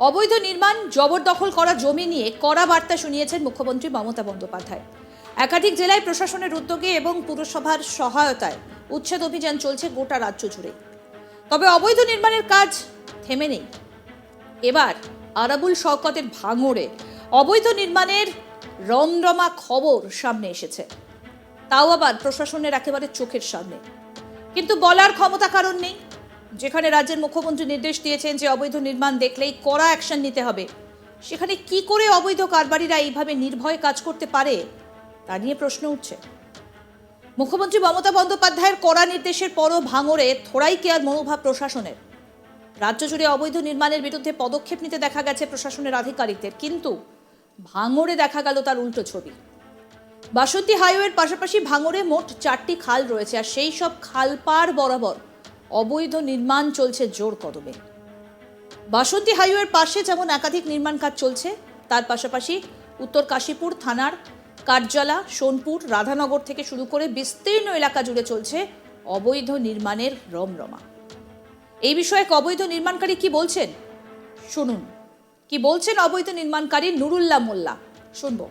অবৈধ নির্মাণ, জবরদখল করা জমি নিয়ে কড়া বার্তা শুনিয়েছেন মুখ্যমন্ত্রী মমতা বন্দ্যোপাধ্যায়। একাধিক জেলায় প্রশাসনের উদ্যোগে এবং পুরসভার সহায়তায় উচ্ছেদ অভিযান চলছে গোটা রাজ্য জুড়ে। তবে অবৈধ নির্মাণের কাজ থেমে নেই। এবার আরাবুল শওকতের ভাঙড়ে অবৈধ নির্মাণের রমরমা খবর সামনে এসেছে। তাও আবার প্রশাসনের একেবারে চোখের সামনে। কিন্তু বলার ক্ষমতা কারণ নেই। যেখানে রাজ্যের মুখ্যমন্ত্রী নির্দেশ দিয়েছেন যে অবৈধ নির্মাণ দেখলেই কড়া অ্যাকশন নিতে হবে। সেখানে কি করে অবৈধ কারবারিরা এইভাবে নির্ভয়ে কাজ করতে পারে, তা নিয়ে প্রশ্ন উঠছে। মুখ্যমন্ত্রী মমতা বন্দ্যোপাধ্যায়ের কড়া নির্দেশের পরও ভাঙড়ে থোড়াই কেয়ার মনোভাব প্রশাসনের। রাজ্য জুড়ে অবৈধ নির্মাণের বিরুদ্ধে পদক্ষেপ নিতে দেখা গেছে প্রশাসনের আধিকারিকদের, কিন্তু ভাঙড়ে দেখা গেল তার উল্টো ছবি। বাসন্তী হাইওয়ের পাশাপাশি ভাঙড়ে মোট চারটি খাল রয়েছে, আর সেই সব খাল পার বরাবর অবৈধ নির্মাণ চলছে জোর কদমে। বাসন্তী হাইওয়ের পাশে যেমন একাধিক নির্মাণ কাজ চলছে তার পাশাপাশি উত্তর কাশীপুর থানার কাঠজলা সোনপুর রাধানগর থেকে শুরু করে বিস্তীর্ণ এলাকা জুড়ে চলছে অবৈধ নির্মাণের রমরমা। এই বিষয়ে এক অবৈধ নির্মাণকারী কি বলছেন? শুনুন। কি বলছেন অবৈধ নির্মাণকারী নুরুল্লাহ মোল্লা? শুনব।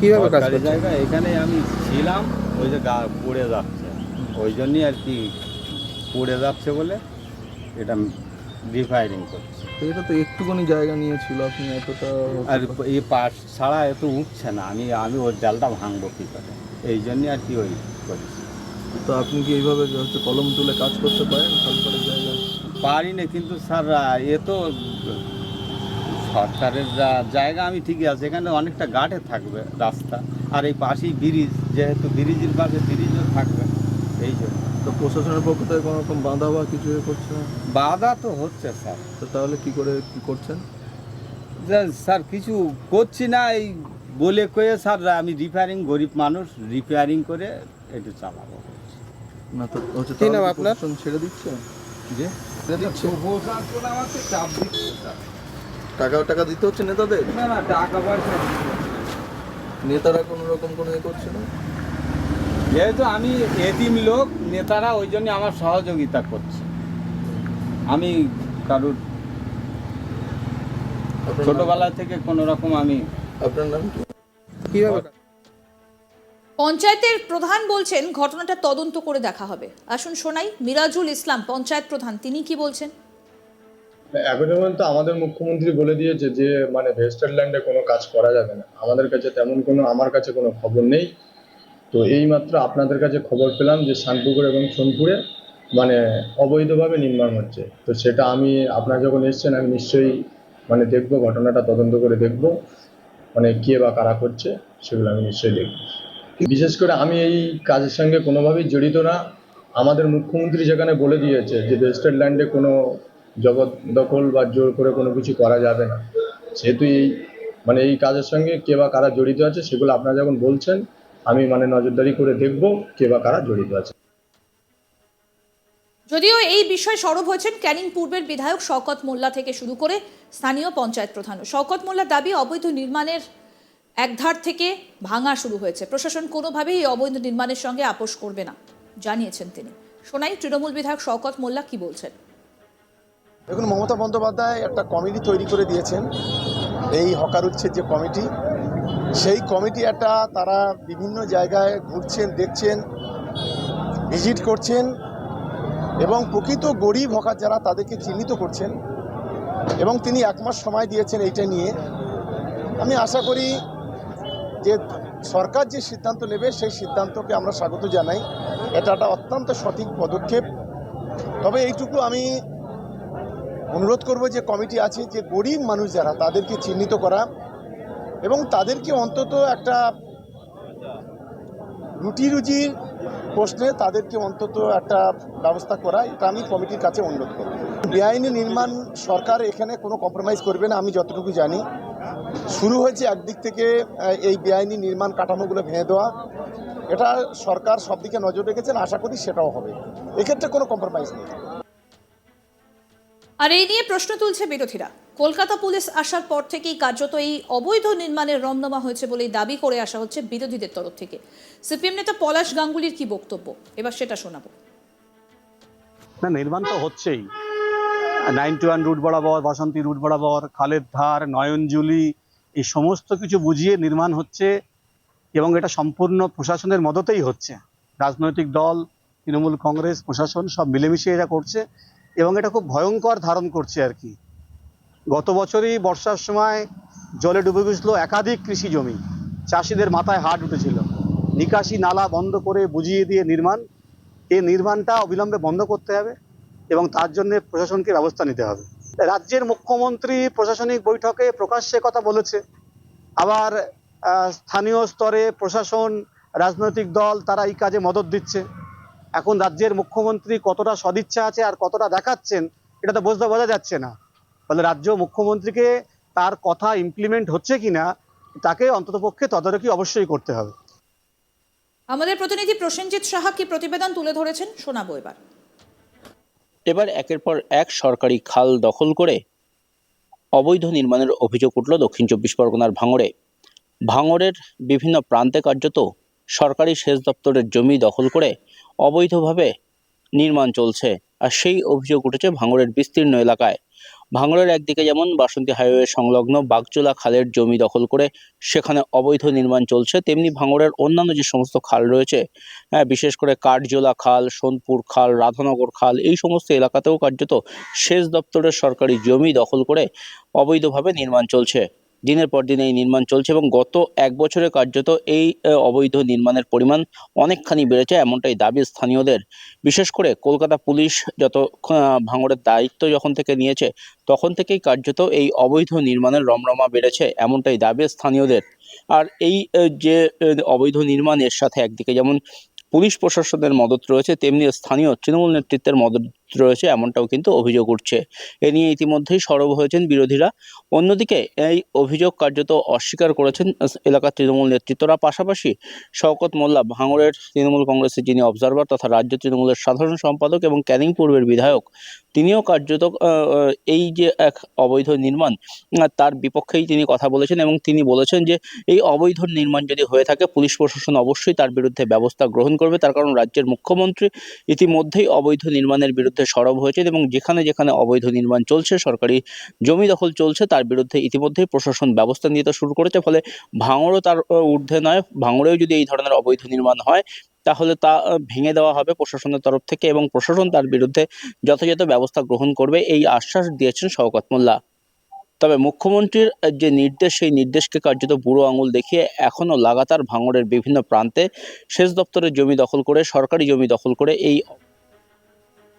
কীভাবে কাজ জায়গা এখানে আমি ছিলাম ওই যে গা পড়ে যাচ্ছে। ওই জন্যই আর কি পড়ে যাচ্ছে বলে এটা রিফায়ারিং করছে। এটা তো একটুখানি জায়গা নিয়েছিল আপনি এতটা আর এই পাশ ছাড়া এত উঠছে না আমি আমি ওর জালটা ভাঙবো কী করে? এই জন্যই আর কি ওই করছি। তো আপনি কি এইভাবে হচ্ছে কলম তুলে কাজ করতে পারেন? জায়গায় পারি না কিন্তু স্যার এ তো সরকারের যা জায়গা আমি ঠিকই আছে এখানে অনেকটা গাটে থাকবে রাস্তা। আর এই পাশেই ব্রিজ যেহেতু ব্রিজের পাশে থাকবে এই জন্য তো প্রশাসনের পক্ষ থেকে কোনো রকম বাধা বা কিছু এ করছে না? বাধা তো হচ্ছে স্যার। তো তাহলে কি করে কি করছেন? যে স্যার কিছু করছি না এই বলে কয়ে স্যার আমি রিপেয়ারিং গরিব মানুষ রিপেয়ারিং করে একটু চালাবো। না তো হচ্ছে কি নাম আপনার? ছেড়ে দিচ্ছে? যে ছেড়ে দিচ্ছে। চাপ দিচ্ছে টাকা টাকা দিতে হচ্ছে নেতাদের? না না টাকা পয়সা নেতারা কোনো রকম কোনো এ করছে না? যেহেতু আমি এতিম লোক নেতারা ওই জন্য আমার সহযোগিতা করছে। আমি কারুর ছোটবেলা থেকে কোনো রকম আমি আপনার নাম কীভাবে পঞ্চায়েতের প্রধান বলছেন ঘটনাটা তদন্ত করে দেখা হবে। আসুন শোনাই মিরাজুল ইসলাম পঞ্চায়েত প্রধান তিনি কি বলছেন? এখন পর্যন্ত আমাদের মুখ্যমন্ত্রী বলে দিয়েছে যে মানে ভেস্টারল্যান্ডে কোনো কাজ করা যাবে না। আমাদের কাছে তেমন কোনো আমার কাছে কোনো খবর নেই। তো এইমাত্র আপনাদের কাছে খবর পেলাম যে শানপুকুর এবং সোনপুরে মানে অবৈধভাবে নির্মাণ হচ্ছে। তো সেটা আমি, আপনারা যখন এসছেন, আমি নিশ্চয়ই মানে দেখব, ঘটনাটা তদন্ত করে দেখব মানে কে বা কারা করছে, সেগুলো আমি নিশ্চয়ই দেখব। বিশেষ করে আমি এই কাজের সঙ্গে কোনোভাবেই জড়িত না। আমাদের মুখ্যমন্ত্রী যেখানে বলে দিয়েছে যে ভেস্টারল্যান্ডে কোনো জবরদখল বা জোর করে কোনো কিছু করা যাবে না। সেহেতু এই মানে এই কাজের সঙ্গে কে বা কারা জড়িত আছে, সেগুলো আপনারা যখন বলছেন আমি মানে নজরদারি করে দেখব কে বা কারা জড়িত আছে। যদিও এই বিষয়ে সরব হয়েছেন ক্যানিং পূর্বের বিধায়ক শওকত মোল্লা থেকে শুরু করে স্থানীয় পঞ্চায়েত প্রধান শওকত মোল্লার দাবি অবৈধ নির্মাণের একধার থেকে ভাঙা শুরু হয়েছে। প্রশাসন কোনোভাবেই এই অবৈধ নির্মাণের সঙ্গে আপোষ করবে না জানিয়েছেন তিনি। শোনাই তৃণমূল বিধায়ক শওকত মোল্লা কি বলছেন? দেখুন মমতা বন্দ্যোপাধ্যায় একটা কমিটি তৈরি করে দিয়েছেন। এই হকার উচ্ছেদ যে কমিটি সেই কমিটি একটা তারা বিভিন্ন জায়গায় ঘুরছেন, দেখছেন, ভিজিট করছেন এবং প্রকৃত গরিব হকার যারা তাদেরকে চিহ্নিত করছেন এবং তিনি এক মাস সময় দিয়েছেন এইটা নিয়ে। আমি আশা করি যে সরকার যে সিদ্ধান্ত নেবে সেই সিদ্ধান্তকে আমরা স্বাগত জানাই। এটা একটা অত্যন্ত সঠিক পদক্ষেপ। তবে এইটুকু আমি অনুরোধ করব যে কমিটি আছে যে গরিব মানুষ যারা তাদেরকে চিহ্নিত করা এবং তাদেরকে অন্তত একটা রুটি রুজির প্রশ্নে তাদেরকে অন্তত একটা ব্যবস্থা করা, এটা আমি কমিটির কাছে অনুরোধ করব। বেআইনি নির্মাণ সরকার এখানে কোনো কম্প্রোমাইজ করবে না, আমি যতটুকু জানি। শুরু হয়েছে একদিক থেকে এই বেআইনি নির্মাণ কাঠামোগুলো ভেঙে দেওয়া। এটা সরকার সব দিকে নজর রেখেছেন, আশা করি সেটাও হবে। এক্ষেত্রে কোনো কম্প্রোমাইজ নেই। আর এই নিয়ে প্রশ্ন তুলছে বিরোধীরা। কলকাতা পুলিশ আসার পর থেকেই কার্যত এই অবৈধ নির্মাণের রমনামা হয়েছে বলেই দাবি করে আসা হচ্ছে বিরোধীদের তরফ থেকে। সিপিএম নেতা পলাশ গাঙ্গুলির কি বক্তব্য? এবার সেটা শোনাবো। না, নির্মাণ তো হচ্ছেই। নাইনটি ওয়ান রুট বরাবর, বাসন্তী রুট বরাবর, খালের ধার নয়নজুলি এই সমস্ত কিছু বুঝিয়ে নির্মাণ হচ্ছে এবং এটা সম্পূর্ণ প্রশাসনের মদতেই হচ্ছে। রাজনৈতিক দল, তৃণমূল কংগ্রেস, প্রশাসন সব মিলেমিশে এটা করছে এবং এটা খুব ভয়ঙ্কর ধারণ করছে আর কি। গত বছরই বর্ষার সময় জলে ডুবে গেছিল একাধিক কৃষি জমি। চাষিদের মাথায় হাট উঠেছিল। নিকাশি নালা বন্ধ করে বুঝিয়ে দিয়ে নির্মাণ এই নির্মাণটা অবিলম্বে বন্ধ করতে হবে এবং তার জন্য প্রশাসনকে ব্যবস্থা নিতে হবে। রাজ্যের মুখ্যমন্ত্রী প্রশাসনিক বৈঠকে প্রকাশ্যে কথা বলেছে। আবার স্থানীয় স্তরে প্রশাসন, রাজনৈতিক দল, তারা এই কাজে মদত দিচ্ছে। এখন রাজ্যের মুখ্যমন্ত্রী কতটা সদিচ্ছা আছে আর কতটা দেখাচ্ছেন, এটা তো বুঝতে বোঝা যাচ্ছে না। ফলে রাজ্য মুখ্যমন্ত্রীকে তার কথা ইমপ্লিমেন্ট হচ্ছে কিনা তাকে অন্ততপক্ষে তদারকি অবশ্যই করতে হবে। আমাদের প্রতিনিধি প্রসেনজিৎ সাহা কি প্রতিবেদন তুলে ধরেছেন? শোনাবো এবার। এবার একের পর এক সরকারি খাল দখল করে অবৈধ নির্মাণের অভিযোগ উঠল দক্ষিণ চব্বিশ পরগনার ভাঙড়ে। ভাঙড়ের বিভিন্ন প্রান্তে কার্যত সরকারি সেচ দপ্তরের জমি দখল করে অবৈধভাবে নির্মাণ চলছে আর সেই অভিযোগ উঠেছে ভাঙড়ের বিস্তীর্ণ এলাকায়। ভাঙড়ের একদিকে যেমন বাসন্তী হাইওয়ে সংলগ্ন বাগচোলা খালের জমি দখল করে সেখানে অবৈধ নির্মাণ চলছে, তেমনি ভাঙড়ের অন্যান্য যে সমস্ত খাল রয়েছে হ্যাঁ বিশেষ করে কাঠজোলা খাল, সোনপুর খাল, রাধানগর খাল, এই সমস্ত এলাকাতেও কার্যত সেচ দপ্তরের সরকারি জমি দখল করে অবৈধভাবে নির্মাণ চলছে। দিনের পর দিন এই নির্মাণ চলছে এবং গত এক বছরে কার্যত এই অবৈধ নির্মাণের পরিমাণ অনেকখানি বেড়েছে এমনটাই দাবি স্থানীয়দের। বিশেষ করে কলকাতা পুলিশ যত ভাঙড়ের দায়িত্ব যখন থেকে নিয়েছে, তখন থেকেই কার্যত এই অবৈধ নির্মাণের রমরমা বেড়েছে এমনটাই দাবি স্থানীয়দের। আর এই যে অবৈধ নির্মাণের সাথে একদিকে যেমন পুলিশ প্রশাসনের মদত রয়েছে, তেমনি স্থানীয় তৃণমূল নেতৃত্বের মদত রয়েছে, এমনটাও কিন্তু অভিযোগ উঠছে। এ নিয়ে ইতিমধ্যেই সরব হয়েছেন বিরোধীরা। অন্যদিকে এই অভিযোগ কার্যত অস্বীকার করেছেন এলাকার তৃণমূল নেতৃত্বরা। পাশাপাশি শওকত মোল্লা, ভাঙড়ের তৃণমূল কংগ্রেসের যিনি অবজারভার তথা রাজ্য তৃণমূলের সাধারণ সম্পাদক এবং ক্যানিং পূর্বের বিধায়ক, তিনিও কার্যত এই যে এক অবৈধ নির্মাণ তার বিপক্ষেই তিনি কথা বলেছেন এবং তিনি বলেছেন যে এই অবৈধ নির্মাণ যদি হয়ে থাকে, পুলিশ প্রশাসন অবশ্যই তার বিরুদ্ধে ব্যবস্থা গ্রহণ করবে। তার কারণ রাজ্যের মুখ্যমন্ত্রী ইতিমধ্যেই অবৈধ নির্মাণের বিরুদ্ধে সরব হয়েছে এবং যেখানে যেখানে অবৈধ নির্মাণ চলছে, সরকারি জমি দখল চলছে, তার বিরুদ্ধে ইতিমধ্যেই প্রশাসন ব্যবস্থা নিতে শুরু করেছে। ফলে ভাঙড়ও তার ঊর্ধ্বে নয়, ভাঙড়েও যদি এই ধরনের অবৈধ নির্মাণ হয়, তাহলে তা ভেঙে দেওয়া হবে প্রশাসনের তরফ থেকে এবং প্রশাসন তার বিরুদ্ধে যথাযথ ব্যবস্থা গ্রহণ করবে এই আশ্বাস দিয়েছেন শওকত মোল্লা। তবে মুখ্যমন্ত্রীর যে নির্দেশ, সেই নির্দেশকে কার্যত বুড়ো আঙুল দেখিয়ে এখনও লাগাতার ভাঙড়ের বিভিন্ন প্রান্তে সেচ দপ্তরের জমি দখল করে, সরকারি জমি দখল করে এই